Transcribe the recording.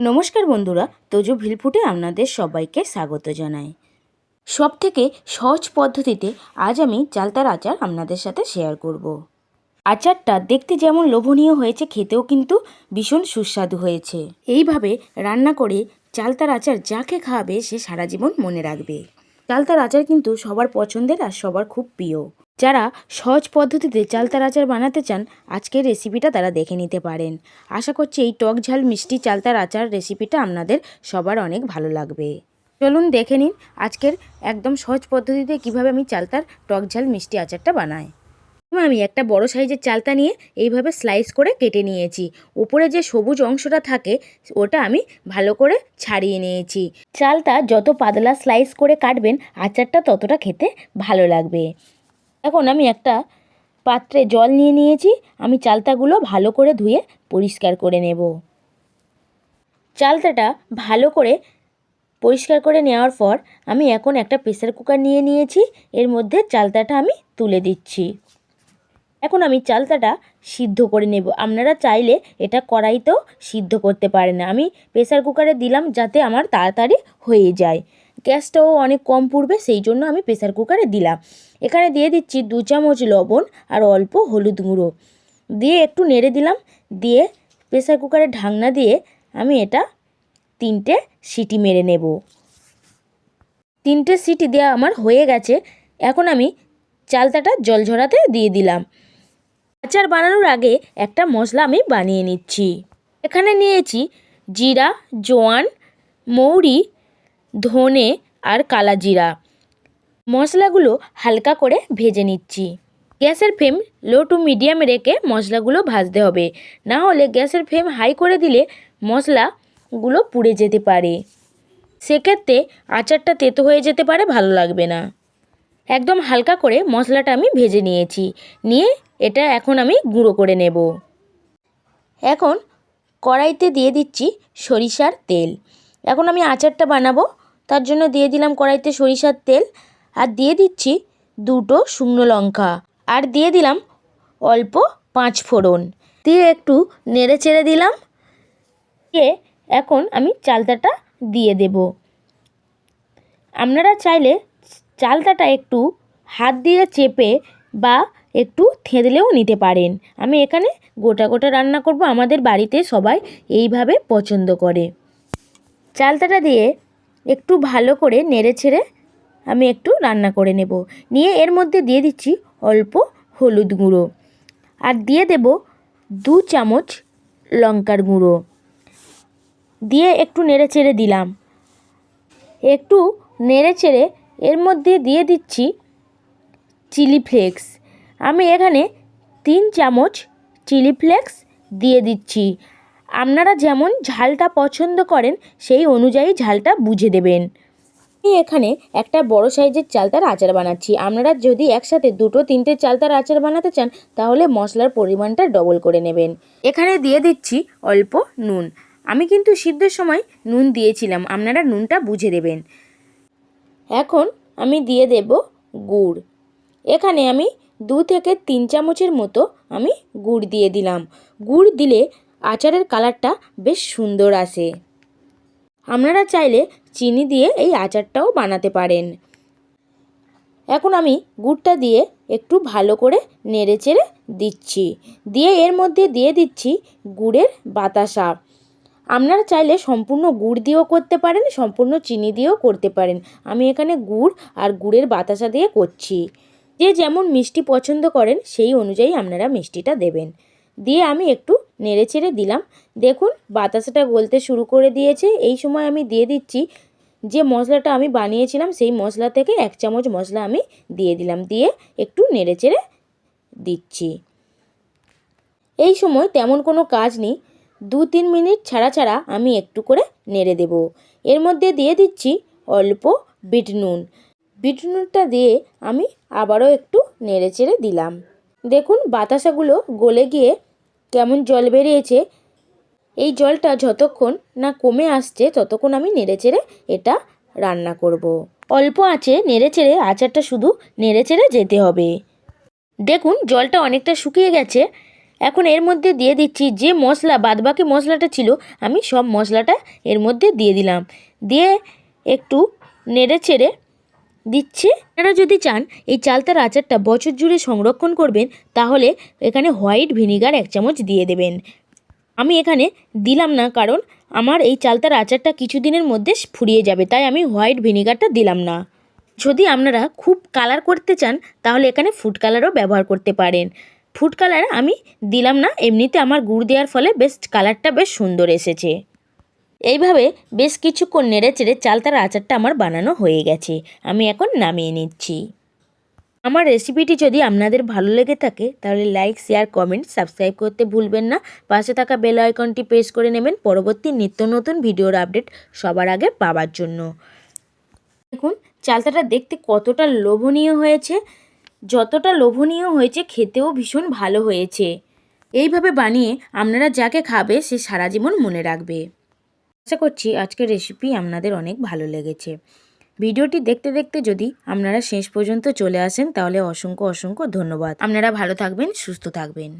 নমস্কার বন্ধুরা, তোজো ভিলফুটে আপনাদের সবাইকে স্বাগত জানাই। সব থেকে সহজ পদ্ধতিতে আজ আমি চালতার আচার আপনাদের সাথে শেয়ার করব। আচারটা দেখতে যেমন লোভনীয় হয়েছে, খেতেও কিন্তু ভীষণ সুস্বাদু হয়েছে। এইভাবে রান্না করে চালতার আচার যাকে খাওয়াবে, সে সারা জীবন মনে রাখবে। চালতার আচার কিন্তু সবার পছন্দের আর সবার খুব প্রিয়। যারা সহজ পদ্ধতিতে চালতার আচার বানাতে চান, আজকের রেসিপিটা তারা দেখে নিতে পারেন। আশা করছি এই টক ঝাল মিষ্টি চালতার আচার রেসিপিটা আপনাদের সবার অনেক ভালো লাগবে। চলুন দেখে নিন আজকের একদম সহজ পদ্ধতিতে কীভাবে আমি চালতার টক ঝাল মিষ্টি আচারটা বানাই। আমি একটা বড় সাইজের চালতা নিয়ে এইভাবে স্লাইস করে কেটে নিয়েছি। উপরে যে সবুজ অংশটা থাকে, ওটা আমি ভালো করে ছাড়িয়ে নিয়েছি। চালটা যত পাতলা স্লাইস করে কাটবেন, আচারটা ততটা খেতে ভালো লাগবে। এখন আমি একটা পাত্রে জল নিয়ে নিয়েছি, আমি চালতাগুলো ভালো করে ধুয়ে পরিষ্কার করে নেব। চালতাটা ভালো করে পরিষ্কার করে নেওয়ার পর আমি এখন একটা প্রেসার কুকার নিয়ে নিয়েছি, এর মধ্যে চালতাটা আমি তুলে দিচ্ছি। এখন আমি চালতাটা সিদ্ধ করে নেব। আপনারা চাইলে এটা কড়াইতেও সিদ্ধ করতে পারেন। আমি প্রেসার কুকারে দিলাম যাতে আমার তাড়াতাড়ি হয়ে যায়। গ্যাসটাও অনেক কম পড়বে, সেই জন্য আমি প্রেসার কুকারে দিলাম। এখানে দিয়ে দিচ্ছি দু চামচ লবণ আর অল্প হলুদ গুঁড়ো। দিয়ে একটু নেড়ে দিলাম, দিয়ে প্রেসার কুকারে ঢাকনা দিয়ে আমি এটা তিনটে সিটি মেরে নেব। তিনটে সিটি দেওয়া আমার হয়ে গেছে, এখন আমি চালতাটা জল ঝরাতে দিয়ে দিলাম। আচার বানানোর আগে একটা মশলা আমি বানিয়ে নিচ্ছি। এখানে নিয়েছি জিরা, জোয়ান, মৌরি ধনে আর কালা জিরা। মশলাগুলো হালকা করে ভেজে নিচ্ছি। গ্যাসের ফ্লেম লো টু মিডিয়ামে রেখে মশলাগুলো ভাজতে হবে। না হলে গ্যাসের ফ্লেম হাই করে দিলে মশলাগুলো পুড়ে যেতে পারে। সেক্ষেত্রে আচারটা তেতো হয়ে যেতে পারে, ভালো লাগবে না। একদম হালকা করে মশলাটা আমি ভেজে নিয়েছি। নিয়ে এটা এখন আমি গুঁড়ো করে নেব। এখন কড়াইতে দিয়ে দিচ্ছি সরিষার তেল। এখন আমি আচারটা বানাবো। তার জন্য দিয়ে দিলাম কড়াইতে সরিষার তেল। আর দিয়ে দিচ্ছি দুটো শুকনো লঙ্কা। আর দিয়ে দিলাম অল্প পাঁচ ফোড়ন। দিয়ে একটু নেড়ে চেড়ে দিলাম। দিয়ে এখন আমি চালতাটা দিয়ে দেব। আপনারা চাইলে চালতাটা একটু হাত দিয়ে চেপে বা একটু থেঁতলেও নিতে পারেন। আমি এখানে গোটা গোটা রান্না করব। আমাদের বাড়িতে সবাই এইভাবে পছন্দ করে। চালতাটা দিয়ে একটু ভালো করে নেড়ে ছেড়ে আমি একটু রান্না করে নেব। নিয়ে এর মধ্যে দিয়ে দিচ্ছি অল্প হলুদ গুঁড়ো আর দিয়ে দেব দু চামচ লঙ্কার গুঁড়ো। দিয়ে একটু নেড়ে চেড়ে দিলাম। একটু নেড়ে চেড়ে এর মধ্যে দিয়ে দিচ্ছি চিলি ফ্লেক্স। আমি এখানে তিন চামচ চিলি ফ্লেক্স দিয়ে দিচ্ছি। আপনারা যেমন ঝালটা পছন্দ করেন, সেই অনুযায়ী ঝালটা বুঝে দেবেন। আমি এখানে একটা বড় সাইজের চালতার আচার বানাচ্ছি। আপনারা যদি একসাথে দুটো, তিনটে চালতার আচার বানাতে চান, তাহলে মশলার পরিমাণটা ডবল করে নেবেন। এখানে দিয়ে দিচ্ছি অল্প নুন। আমি কিন্তু সিদ্ধর সময় নুন দিয়েছিলাম, আপনারা নুনটা বুঝে দেবেন। এখন আমি দিয়ে দেব গুড়। এখানে আমি দু থেকে তিন চামচের মতো আমি গুড় দিয়ে দিলাম। গুড় দিলে আচারের কালারটা বেশ সুন্দর আসে আপনারা চাইলে চিনি দিয়ে এই আচারটাও বানাতে পারেন। এখন আমি গুড়টা দিয়ে একটু ভালো করে নেড়ে চেড়ে দিচ্ছি। দিয়ে এর মধ্যে দিয়ে দিচ্ছি গুড়ের বাতাসা। আপনারা চাইলে সম্পূর্ণ গুড় দিয়েও করতে পারেন, সম্পূর্ণ চিনি দিয়েও করতে পারেন। আমি এখানে গুড় আর গুড়ের বাতাসা দিয়ে করছি। যে যেমন মিষ্টি পছন্দ করেন, সেই অনুযায়ী আপনারা মিষ্টিটা দেবেন। দিয়ে আমি একটু নেড়ে চেড়ে দিলাম। দেখুন, বাতাসাটা গলতে শুরু করে দিয়েছে। এই সময় আমি দিয়ে দিচ্ছি যে মশলাটা আমি বানিয়েছিলাম, সেই মশলা থেকে এক চামচ মশলা আমি দিয়ে দিলাম। দিয়ে একটু নেড়ে চেড়ে দিচ্ছি। এই সময় তেমন কোনো কাজ নেই। দু তিন মিনিট ছাড়া ছাড়া আমি একটু করে নেড়ে দেব। এর মধ্যে দিয়ে দিচ্ছি অল্প বিট নুন। বিট নুনটা দিয়ে আমি আবারও একটু নেড়ে চেড়ে দিলাম। দেখুন, বাতাসাগুলো গলে গিয়ে কেমন জল বেরিয়েছে, এই জলটা যতক্ষণ না কমে আসছে ততক্ষণ আমি নেড়ে চেড়ে এটা রান্না করব। অল্প আঁচে নেড়ে চেড়ে আচারটা শুধু নেড়ে চেড়ে যেতে হবে। দেখুন, জলটা অনেকটা শুকিয়ে গেছে। এখন এর মধ্যে দিয়ে দিচ্ছি যে মশলা, বাদবাকি মশলাটা ছিল, আমি সব মশলাটা এর মধ্যে দিয়ে দিলাম। দিয়ে একটু নেড়ে চেড়ে দিচ্ছি। আপনারা যদি চান, এই চালতার আচারটা বছর জুড়ে সংরক্ষণ করবেন, তাহলে এখানে হোয়াইট ভিনিগার এক চামচ দিয়ে দেবেন। আমি এখানে দিলাম না, কারণ আমার এই চালতার আচারটা কিছুদিনের মধ্যে ফুরিয়ে যাবে, তাই আমি হোয়াইট ভিনিগারটা দিলাম না। যদি আপনারা খুব কালার করতে চান, তাহলে এখানে ফুড কালারও ব্যবহার করতে পারেন। ফুড কালার আমি দিলাম না, এমনিতে আমার গুড় দেওয়ার ফলে বেশ কালারটা বেশ সুন্দর এসেছে। এইভাবে বেশ কিছুক্ষণ নেড়ে চেড়ে চালতার আচারটা আমার বানানো হয়ে গেছে। আমি এখন নামিয়ে নিচ্ছি। আমার রেসিপিটি যদি আপনাদের ভালো লেগে থাকে, তাহলে লাইক, শেয়ার, কমেন্ট, সাবস্ক্রাইব করতে ভুলবেন না। পাশে থাকা বেল আইকনটি প্রেস করে নেবেন পরবর্তী নিত্য নতুন ভিডিওর আপডেট সবার আগে পাওয়ার জন্য। দেখুন চালতাটা দেখতে কতটা লোভনীয় হয়েছে। যতটা লোভনীয় হয়েছে, খেতেও ভীষণ ভালো হয়েছে। এইভাবে বানিয়ে আপনারা যাকে খাবে, সে সারা জীবন মনে রাখবে। আশা করছি আজকের রেসিপি আপনাদের অনেক ভালো লেগেছে। ভিডিওটি দেখতে দেখতে যদি আপনারা শেষ পর্যন্ত চলে আসেন, তাহলে অসংখ্য অসংখ্য ধন্যবাদ। আপনারা ভালো থাকবেন, সুস্থ থাকবেন।